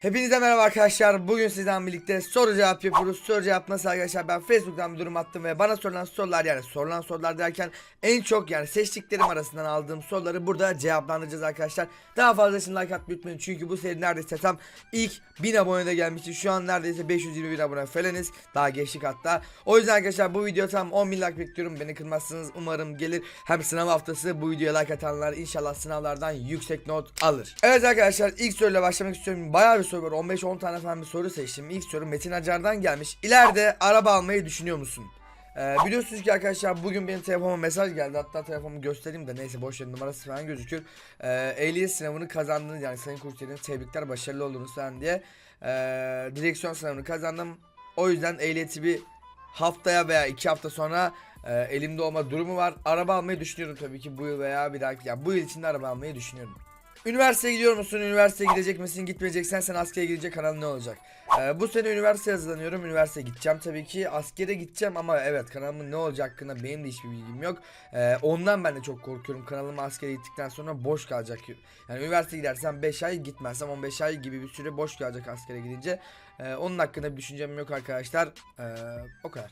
Hepinize merhaba arkadaşlar. Bugün sizden birlikte soru cevap yapıyoruz. Soru cevap nasıl arkadaşlar? Ben Facebook'tan bir durum attım ve bana sorulan sorular yani sorulan sorular derken en çok yani seçtiklerim arasından aldığım soruları burada cevaplandıracağız arkadaşlar. Daha fazlasını like atmayı unutmayın çünkü bu seri neredeyse tam ilk 1000 abonede gelmişti. Şu an neredeyse 520 bin abone falanız. Daha geçtik hatta. O yüzden arkadaşlar bu video tam 10 bin like bekliyorum. Beni kırmazsınız. Umarım gelir. Hem sınav haftası bu videoya like atanlar inşallah sınavlardan yüksek not alır. Evet arkadaşlar ilk soruyla başlamak istiyorum. Bayağı bir soru var. 15-10 tane falan bir soru seçtim. İlk soru Metin Acar'dan gelmiş. İleride araba almayı düşünüyor musun? Ee, biliyorsunuz ki arkadaşlar bugün benim telefonuma mesaj geldi. Hatta telefonumu göstereyim de neyse boş verin numarası falan gözükür. Ee, ehliyet sınavını kazandınız yani sayın kursiyeriniz tebrikler başarılı oldunuz falan diye. Ee, direksiyon sınavını kazandım. O yüzden ehliyeti bir haftaya veya iki hafta sonra e, elimde olma durumu var. Araba almayı düşünüyorum tabii ki bu yıl veya bir dahaki. Yani bu yıl içinde araba almayı düşünüyorum. Üniversiteye gidiyor musun? Üniversiteye gidecek misin? Gitmeyeceksen sen askere gidecek kanalın ne olacak? Ee, bu sene üniversite hazırlanıyorum. Üniversiteye gideceğim tabii ki. Askere gideceğim ama evet kanalımın ne olacak hakkında benim de hiçbir bilgim yok. Ee, ondan ben de çok korkuyorum. Kanalım askere gittikten sonra boş kalacak. Yani üniversiteye gidersem 5 ay gitmezsem 15 ay gibi bir süre boş kalacak askere gidince. Ee, onun hakkında bir düşüncem yok arkadaşlar. Ee, o kadar.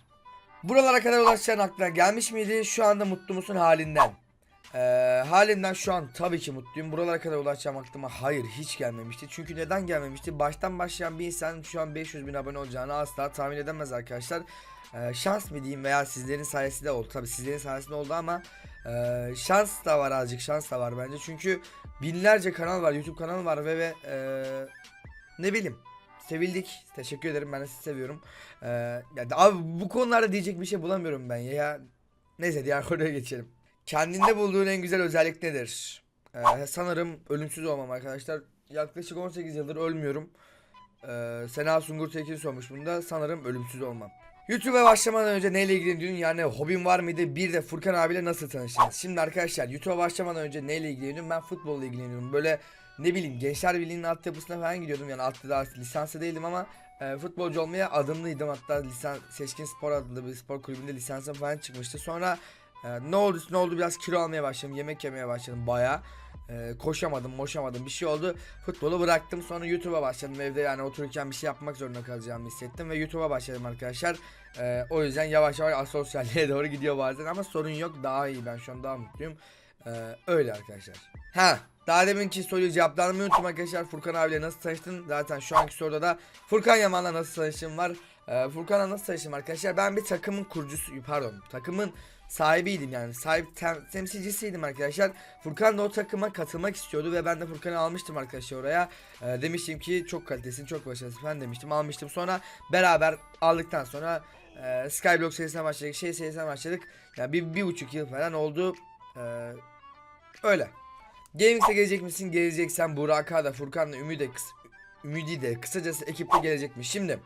Buralara kadar ulaşacağın aklına gelmiş miydi? Şu anda mutlu musun halinden? Ee, halimden şu an tabii ki mutluyum. Buralara kadar ulaşacağım aklıma hayır hiç gelmemişti. Çünkü neden gelmemişti? Baştan başlayan bir insan şu an 500 bin abone olacağını asla tahmin edemez arkadaşlar. Ee, şans mı diyeyim veya sizlerin sayesinde oldu. Tabii sizlerin sayesinde oldu ama e, şans da var azıcık şans da var bence. Çünkü binlerce kanal var YouTube kanalı var ve, ve e, ne bileyim sevildik. Teşekkür ederim ben de sizi seviyorum. Ee, yani abi bu konularda diyecek bir şey bulamıyorum ben ya. ya. Neyse diğer konuya geçelim. Kendinde bulduğun en güzel özellik nedir? Ee, sanırım ölümsüz olmam arkadaşlar. Yaklaşık 18 yıldır ölmüyorum. Ee, Sena Sungur Tekin sormuş bunda. Sanırım ölümsüz olmam. YouTube'a başlamadan önce neyle ilgileniyordun? Yani hobin var mıydı? Bir de Furkan abiyle nasıl tanıştınız? Şimdi arkadaşlar YouTube'a başlamadan önce neyle ilgileniyorum? Ben futbolla ilgileniyorum. Böyle ne bileyim Gençler Birliği'nin altyapısına falan gidiyordum. Yani altta daha lisansı değildim ama e, futbolcu olmaya adımlıydım. Hatta lisans Seçkin Spor adlı bir spor kulübünde lisansım falan çıkmıştı. Sonra ee, ne oldu ne oldu? Biraz kilo almaya başladım yemek yemeye başladım baya koşamadım moşamadım bir şey oldu. Futbolu bıraktım sonra YouTube'a başladım. Evde yani otururken bir şey yapmak zorunda kalacağımı hissettim ve YouTube'a başladım arkadaşlar. Ee, o yüzden yavaş yavaş asosyalliğe doğru gidiyor bazen ama sorun yok daha iyi. Ben şu an daha mutluyum. Ee, öyle arkadaşlar. Ha daha deminki soruyu cevaplamayı unuttum arkadaşlar. Furkan abiyle nasıl tanıştın? Zaten şu anki soruda da Furkan Yaman'la nasıl tanıştığım var. Ee, Furkan'la nasıl tanıştım arkadaşlar? Ben bir takımın kurucusu pardon takımın sahibiydim yani sahip tem- temsilcisiydim arkadaşlar. Furkan da o takıma katılmak istiyordu ve ben de Furkan'ı almıştım arkadaşlar oraya. Ee, demiştim ki çok kalitesin çok başarısın falan demiştim almıştım sonra beraber aldıktan sonra e, Skyblock serisine başladık şey serisine başladık. Yani bir, bir buçuk yıl falan oldu. Ee, öyle. Gamings'e gelecek misin? Geleceksen Burak da Furkan'la Ümidi de, Ümidi de kısacası ekipte gelecekmiş. Şimdi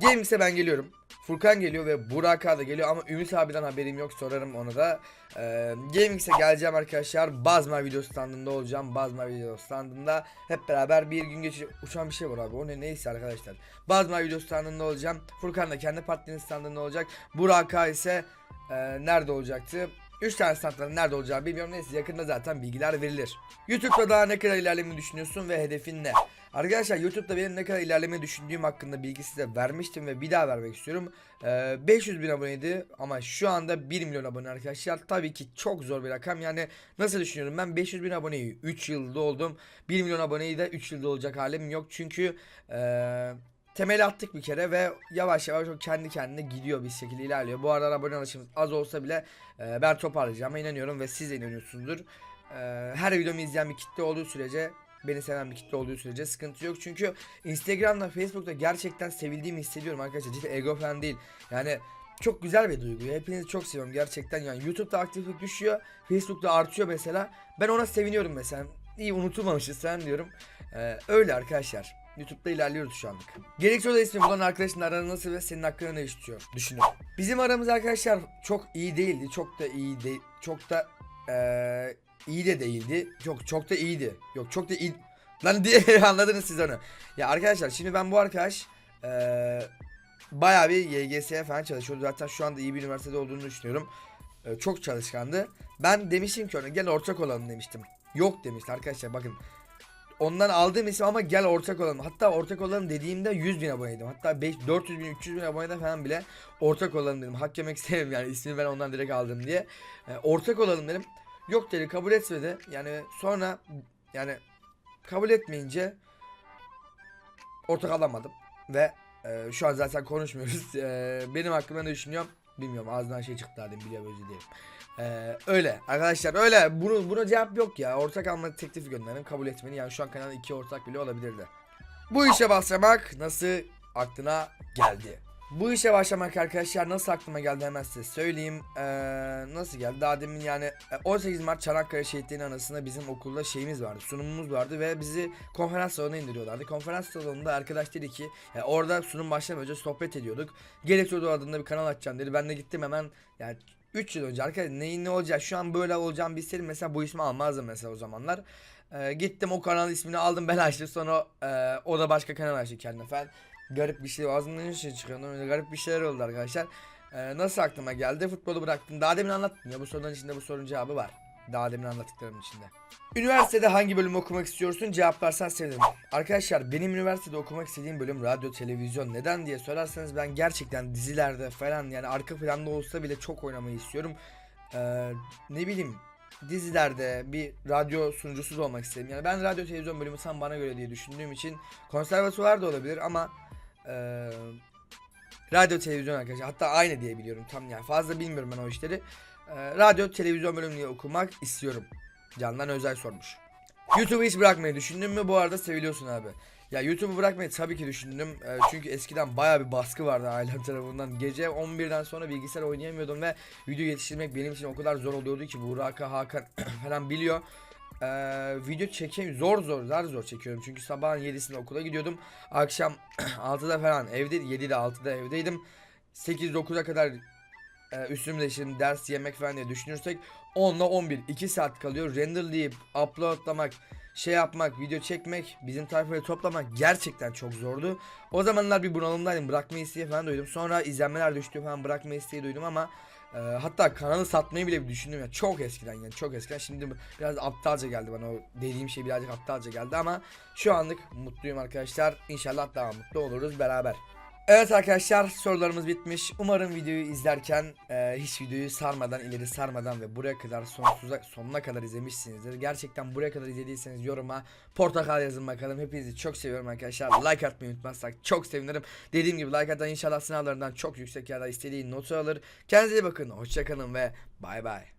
Gamings'e ben geliyorum. Furkan geliyor ve Burak da geliyor ama Ümit abiden haberim yok sorarım onu da. Ee, Gamings'e geleceğim arkadaşlar. Bazma video standında olacağım. Bazma video standında hep beraber bir gün geçecek. Uçan bir şey var abi o ne neyse arkadaşlar. Bazma video standında olacağım. Furkan da kendi partinin standında olacak. Burak ise e, nerede olacaktı? 3 tane standların nerede olacağı bilmiyorum neyse yakında zaten bilgiler verilir. YouTube'da daha ne kadar ilerlemeyi düşünüyorsun ve hedefin ne? Arkadaşlar YouTube'da benim ne kadar ilerlemeyi düşündüğüm hakkında bilgi size vermiştim ve bir daha vermek istiyorum. Ee, 500 bin aboneydi ama şu anda 1 milyon abone arkadaşlar. Tabii ki çok zor bir rakam yani nasıl düşünüyorum ben 500 bin aboneyi 3 yılda oldum. 1 milyon aboneyi de 3 yılda olacak halim yok çünkü... Ee, temel attık bir kere ve yavaş yavaş o kendi kendine gidiyor bir şekilde ilerliyor. Bu arada abone alışımız az olsa bile e, ben toparlayacağıma inanıyorum ve siz de inanıyorsunuzdur. E, her videomu izleyen bir kitle olduğu sürece beni seven bir kitle olduğu sürece sıkıntı yok. Çünkü Instagram'da, Facebook'ta gerçekten sevildiğimi hissediyorum arkadaşlar. Cidden ego falan değil. Yani çok güzel bir duygu. Hepinizi çok seviyorum gerçekten. Yani YouTube'da aktiflik düşüyor. Facebook'ta artıyor mesela. Ben ona seviniyorum mesela. İyi unutulmamışız sen diyorum. Ee, öyle arkadaşlar. YouTube'da ilerliyoruz şu anlık. Gerekli oda ismi bulan arkadaşın aranı nasıl ve senin hakkında ne istiyor? Düşünüyorum. Bizim aramız arkadaşlar çok iyi değildi. Çok da iyi değil. Çok da eee iyi de değildi. Yok çok da iyiydi. Yok çok da iyi. Lan diye anladınız siz onu. Ya arkadaşlar şimdi ben bu arkadaş eee bayağı bir YGS'ye falan çalışıyordu. Zaten şu anda iyi bir üniversitede olduğunu düşünüyorum. Eee, çok çalışkandı. Ben demiştim ki ona gel ortak olalım demiştim. Yok demişti arkadaşlar bakın. Ondan aldığım isim ama gel ortak olalım. Hatta ortak olalım dediğimde 100 bin aboneydim. Hatta 5, 400 bin 300 bin abonede falan bile ortak olalım dedim. Hak yemek isterim yani ismini ben ondan direkt aldım diye. E, ortak olalım dedim. Yok dedi kabul etmedi. Yani sonra yani kabul etmeyince ortak alamadım. Ve e, şu an zaten konuşmuyoruz. E, benim hakkımda ne düşünüyorum bilmiyorum. Ağzından şey çıktı dedim biliyorum özür dilerim. E, öyle arkadaşlar öyle. Bunu, buna cevap yok ya. Ortak alma teklifi gönderin kabul etmeni. Yani şu an kanalda iki ortak bile olabilirdi. Bu işe başlamak nasıl aklına geldi? Bu işe başlamak arkadaşlar nasıl aklıma geldi hemen size söyleyeyim. Ee, nasıl geldi? Daha demin yani e, 18 Mart Çanakkale Şehitliği'nin anısında bizim okulda şeyimiz vardı, sunumumuz vardı ve bizi konferans salonuna indiriyorlardı. Konferans salonunda arkadaş dedi ki e, orada sunum başlamadan önce sohbet ediyorduk. Gerekçe adında bir kanal açacağım dedi. Ben de gittim hemen yani 3 yıl önce arkadaşlar neyin ne olacak şu an böyle olacağım bilseydim mesela bu ismi almazdım mesela o zamanlar. Ee, gittim o kanal ismini aldım ben açtım sonra e, o da başka kanal açtı kendine falan. Garip bir şey ağzımdan ne şey çıkıyor öyle garip bir şeyler oldu arkadaşlar. Ee, nasıl aklıma geldi futbolu bıraktım daha demin anlattım ya bu sorunun içinde bu sorunun cevabı var. Daha demin anlattıklarım içinde. Üniversitede hangi bölüm okumak istiyorsun cevaplarsan sevinirim. Arkadaşlar benim üniversitede okumak istediğim bölüm radyo televizyon. Neden diye sorarsanız ben gerçekten dizilerde falan yani arka planda olsa bile çok oynamayı istiyorum. Ee, ne bileyim dizilerde bir radyo sunucusu olmak istedim. Yani ben radyo televizyon bölümü tam bana göre diye düşündüğüm için konservatuvar da olabilir ama eee, radyo televizyon arkadaşlar hatta aynı diye biliyorum tam yani fazla bilmiyorum ben o işleri. Eee, radyo televizyon bölümü diye okumak istiyorum. Candan Özel sormuş. YouTube'u hiç bırakmayı düşündün mü? Bu arada seviliyorsun abi. Ya YouTube'u bırakmayı tabii ki düşündüm. Ee, çünkü eskiden baya bir baskı vardı ailem tarafından. Gece 11'den sonra bilgisayar oynayamıyordum ve video yetiştirmek benim için o kadar zor oluyordu ki Burak'a Hakan falan biliyor. Ee, video çekeyim zor zor zar zor çekiyorum çünkü sabahın 7'sinde okula gidiyordum. Akşam 6'da falan evde 7'de 6'da evdeydim. 8-9'a kadar e, üstümü değiştirdim ders yemek falan diye düşünürsek 10 ile 11 2 saat kalıyor. Renderlayıp uploadlamak şey yapmak, video çekmek, bizim tayfayı toplamak gerçekten çok zordu. O zamanlar bir bunalımdaydım. Bırakma isteği falan duydum. Sonra izlenmeler düştü falan bırakma isteği duydum ama e, hatta kanalı satmayı bile düşündüm ya. Çok eskiden yani çok eskiden. Şimdi biraz aptalca geldi bana o dediğim şey birazcık aptalca geldi ama şu anlık mutluyum arkadaşlar. İnşallah daha mutlu oluruz beraber. Evet arkadaşlar sorularımız bitmiş. Umarım videoyu izlerken e, hiç videoyu sarmadan ileri sarmadan ve buraya kadar sonsuza sonuna kadar izlemişsinizdir. Gerçekten buraya kadar izlediyseniz yoruma portakal yazın bakalım. Hepinizi çok seviyorum arkadaşlar. Like atmayı unutmazsak çok sevinirim. Dediğim gibi like atan inşallah sınavlarından çok yüksek ya da istediği notu alır. Kendinize iyi bakın. Hoşçakalın ve bay bay.